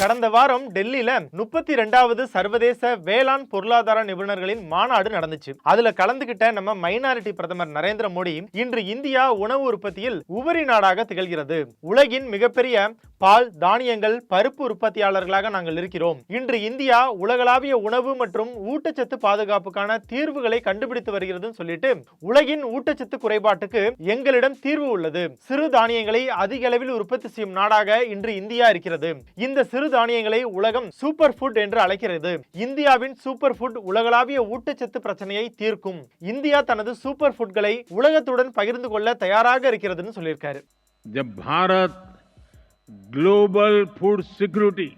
கடந்த வாரம் டெல்லியில முப்பத்தி ரெண்டாவது சர்வதேச வேளாண் பொருளாதார நிபுணர்களின் மாநாடு நடந்துச்சு. அதுல கலந்துகிட்ட நம்ம மைனாரிட்டி பிரதமர் நரேந்திர மோடி இன்று இந்தியா உணவு உற்பத்தியில் உபரி நாடாக திகழ்கிறது. உலகின் மிகப்பெரிய பால் தானியங்கள் பருப்பு உற்பத்தியாளர்களாக நாங்கள் இருக்கிறோம். இன்று இந்தியா உலகளாவிய உணவு மற்றும் ஊட்டச்சத்து பாதுகாப்புக்கான தீர்வுகளை கண்டுபிடித்து வருகிறது சொல்லிட்டு உலகின் ஊட்டச்சத்து குறைபாட்டுக்கு எங்களிடம் தீர்வு உள்ளது. சிறு தானியங்களை அதிக அளவில் உற்பத்தி செய்யும் நாடாக இன்று இந்தியா இருக்கிறது. இந்த சிறு தானியங்களை உலகம் சூப்பர் ஃபுட் என்று அழைக்கிறது இந்தியாவின் சூப்பர் ஃபுட் உலகளாவிய ஊட்டச்சத்து பிரச்சனையை தீர்க்கும் இந்தியா தனது சூப்பர் ஃபுட்களை உலகத்துடன் பகிர்ந்து கொள்ள தயாராக இருக்கிறதுன்னு சொல்லியிருக்காரு जब Bharat global food security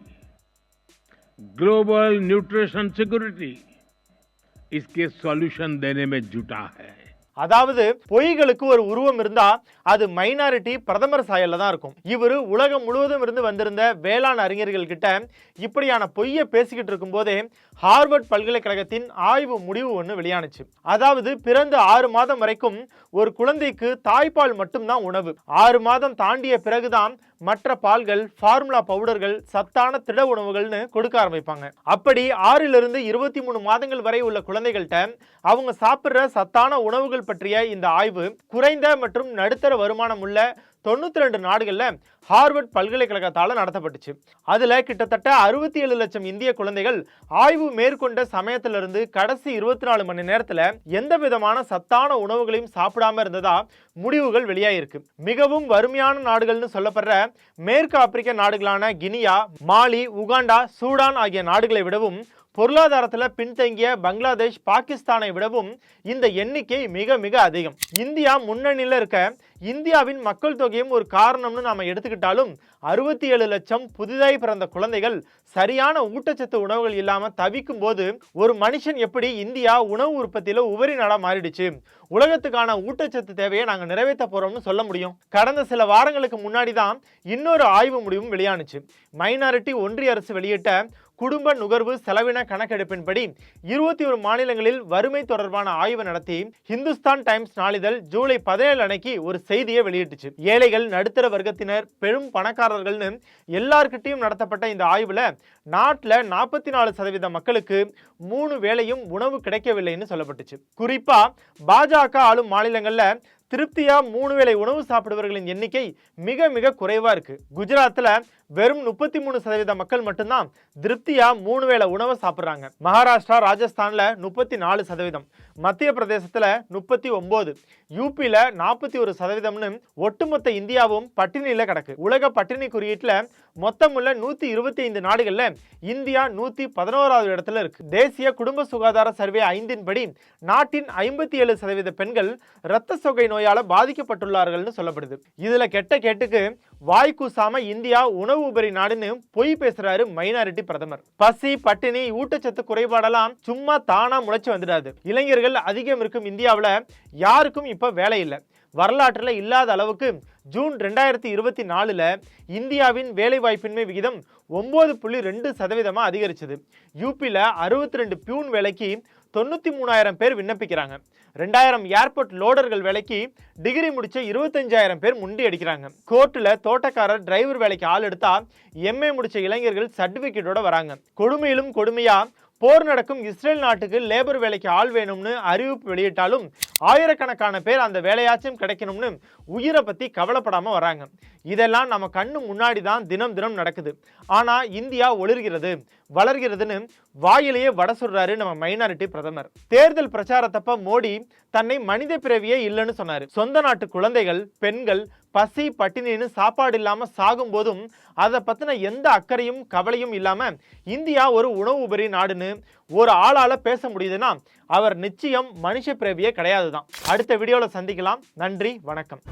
global nutrition security इसके सॉल्यूशन देने में जुटा है அதாவது பொய்களுக்கு ஒரு உருவம் இருந்தா அது மைனாரிட்டி பிரதமர் சாயல்ல தான் இருக்கும். இவரு உலகம் முழுவதும் இருந்து வந்திருந்த வேளாண் அறிஞர்கள் கிட்ட இப்படியான பொய்யை பேசிக்கிட்டு இருக்கும்போதே ஹார்வர்ட் பல்கலைக்கழகத்தின் ஆய்வு முடிவு ஒன்று வெளியானுச்சு. அதாவது பிறந்து ஆறு மாதம் வரைக்கும் ஒரு குழந்தைக்கு தாய்ப்பால் மட்டும்தான் உணவு. ஆறு மாதம் தாண்டிய பிறகுதான் மற்ற பால்கள் ஃபார்முலா பவுடர்கள் சத்தான திட உணவுகள்னு கொடுக்க ஆரம்பிப்பாங்க. அப்படி ஆறிலிருந்து இருபத்தி மூணு மாதங்கள் வரை உள்ள குழந்தைகள்கிட்ட அவங்க சாப்பிட்ற சத்தான உணவுகள் பற்றிய இந்த ஆய்வு குறைந்த மற்றும் நடுத்தர வருமானம் உள்ள தொண்ணூற்றி ரெண்டு நாடுகளில் ஹார்வர்ட் பல்கலைக்கழகத்தால் நடத்தப்பட்டுச்சு. அதில் கிட்டத்தட்ட அறுபத்தி ஏழு லட்சம் இந்திய குழந்தைகள் ஆய்வு மேற்கொண்ட சமயத்திலிருந்து கடைசி இருபத்தி நாலு மணி நேரத்தில் எந்த விதமான சத்தான உணவுகளையும் சாப்பிடாம இருந்ததா முடிவுகள் வெளியாயிருக்கு. மிகவும் வறுமையான நாடுகள்னு சொல்லப்படுற மேற்கு ஆப்பிரிக்க நாடுகளான கினியா மாலி உகாண்டா சூடான் ஆகிய நாடுகளை விடவும் பொருளாதாரத்தில் பின்தங்கிய பங்களாதேஷ் பாகிஸ்தானை விடவும் இந்த எண்ணிக்கை மிக மிக அதிகம். இந்தியா முன்னணியில் இருக்க இந்தியாவின் மக்கள் தொகையும் ஒரு காரணம்னு நாம் எடுத்துக்கிட்டாலும் அறுபத்தி ஏழு லட்சம் புதிதாய் பிறந்த குழந்தைகள் சரியான ஊட்டச்சத்து உணவுகள் இல்லாமல் தவிக்கும் போது ஒரு மனுஷன் எப்படி இந்தியா உணவு உற்பத்தியில் உபரி நாடாக மாறிடுச்சு? உலகத்துக்கான ஊட்டச்சத்து தேவையை நாங்கள் நிறைவேற்ற போகிறோம்னு சொல்ல முடியும். கடந்த சில வாரங்களுக்கு முன்னாடி தான் இன்னொரு ஆய்வு முடிவும் வெளியானுச்சு. மைனாரிட்டி ஒன்றிய அரசு வெளியிட்ட குடும்ப நுகர்வு செலவின கணக்கெடுப்பின்படி இருபத்தி ஒரு மாநிலங்களில் வறுமை தொடர்பான ஆய்வு நடத்தி ஹிந்துஸ்தான் டைம்ஸ் நாளிதழ் ஜூலை பதினேழு அன்னைக்கு ஒரு செய்தியை வெளியிட்டுச்சு. ஏழைகள் நடுத்தர வர்க்கத்தினர் பெரும் பணக்காரர்கள்னு எல்லார்கிட்டையும் நடத்தப்பட்ட இந்த ஆய்வில் நாட்டில் நாற்பத்தி நாலு சதவீத மக்களுக்கு மூணு வேளையும் உணவு கிடைக்கவில்லைன்னு சொல்லப்பட்டுச்சு. குறிப்பாக பாஜக ஆளும் மாநிலங்களில் திருப்தியாக மூணு வேளை உணவு சாப்பிடுவர்களின் எண்ணிக்கை மிக மிக குறைவாக இருக்குது குஜராத்தில் வெறும் முப்பத்தி மூணு சதவீத மக்கள் மட்டும்தான் திருப்தியா மூணு வேளை உணவை சாப்பிட்றாங்க. மகாராஷ்டிரா ராஜஸ்தான்ல முப்பத்தி நாலு சதவீதம். மத்திய பிரதேசத்துல முப்பத்தி ஒன்பது யூபியில நாற்பத்தி ஒரு சதவீதம்னு ஒட்டுமொத்த இந்தியாவும் பட்டினியில கிடக்கு. உலக பட்டினி குறியீட்டுல மொத்தமுள்ள நூத்தி இருபத்தி ஐந்து நாடுகள்ல இந்தியா நூத்தி பதினோராவது இடத்துல இருக்கு. தேசிய குடும்ப சுகாதார சர்வே ஐந்தின் படி நாட்டின் ஐம்பத்தி ஏழு சதவீத பெண்கள் இரத்த சொகை நோயால பாதிக்கப்பட்டுள்ளார்கள்னு சொல்லப்படுது. இதுல கெட்ட கேட்டுக்கு வாய் கூசாம இந்தியா உணவு உபரி நாடுன்னு பொய் பேசுறாரு மைனாரிட்டி பிரதமர். பசி பட்டினி ஊட்டச்சத்து குறைபாடெல்லாம் சும்மா தானா முளைச்சு வந்துடாது. இளைஞர்கள் அதிகம் இருக்கும் இந்தியாவுல யாருக்கும் இப்ப வேலை இல்லை. வரலாற்றில் இல்லாத அளவுக்கு ஜூன் ரெண்டாயிரத்தி இருபத்தி நாலில் இந்தியாவின் வேலைவாய்ப்பின்மை விகிதம் ஒம்பது புள்ளி ரெண்டு சதவீதமாக அதிகரிச்சது. யூபியில் அறுபத்தி ரெண்டு பியூன் வேலைக்கு தொண்ணூற்றி மூணாயிரம் பேர் விண்ணப்பிக்கிறாங்க. ரெண்டாயிரம் ஏர்போர்ட் லோடர்கள் வேலைக்கு டிகிரி முடிச்ச இருபத்தஞ்சாயிரம் பேர் முண்டி அடிக்கிறாங்க. கோர்ட்டில் தோட்டக்காரர் டிரைவர் வேலைக்கு ஆள் எடுத்தா எம்ஏ முடிச்ச இளைஞர்கள் சர்டிஃபிகேட்டோட வராங்க. கொடுமையிலும் கொடுமையாக போர் நடக்கும் இஸ்ரேல் நாட்டுக்கு லேபர் வேலைக்கு ஆள் வேணும்னு அறிவிப்பு வெளியிட்டாலும் ஆயிரக்கணக்கான பேர் அந்த வேலையாச்சும் கிடைக்கணும்னு உயிரை பற்றி கவலைப்படாமல் வராங்க. இதெல்லாம் நம்ம கண்ணு முன்னாடி தான் தினம் தினம் நடக்குது. ஆனால் இந்தியா ஒளிர்கிறது வளர்கிறதுன்னு வாயிலேயே வட சொல்கிறாரு நம்ம மைனாரிட்டி பிரதமர். தேர்தல் பிரச்சாரத்தப்ப மோடி தன்னை மனித பிறவியே இல்லைன்னு சொன்னார். சொந்த நாட்டு குழந்தைகள் பெண்கள் பசி பட்டினின்னு சாப்பாடு இல்லாமல் சாகும்போதும் அதை பற்றின எந்த அக்கறையும் கவலையும் இல்லாமல் இந்தியா ஒரு உணவு உபரி நாடுன்னு ஒரு ஆளால் பேச முடியுதுன்னா அவர் நிச்சயம் மனுஷ பிறவியே கிடையாது தான் அடுத்த வீடியோவில் சந்திக்கலாம். நன்றி வணக்கம்.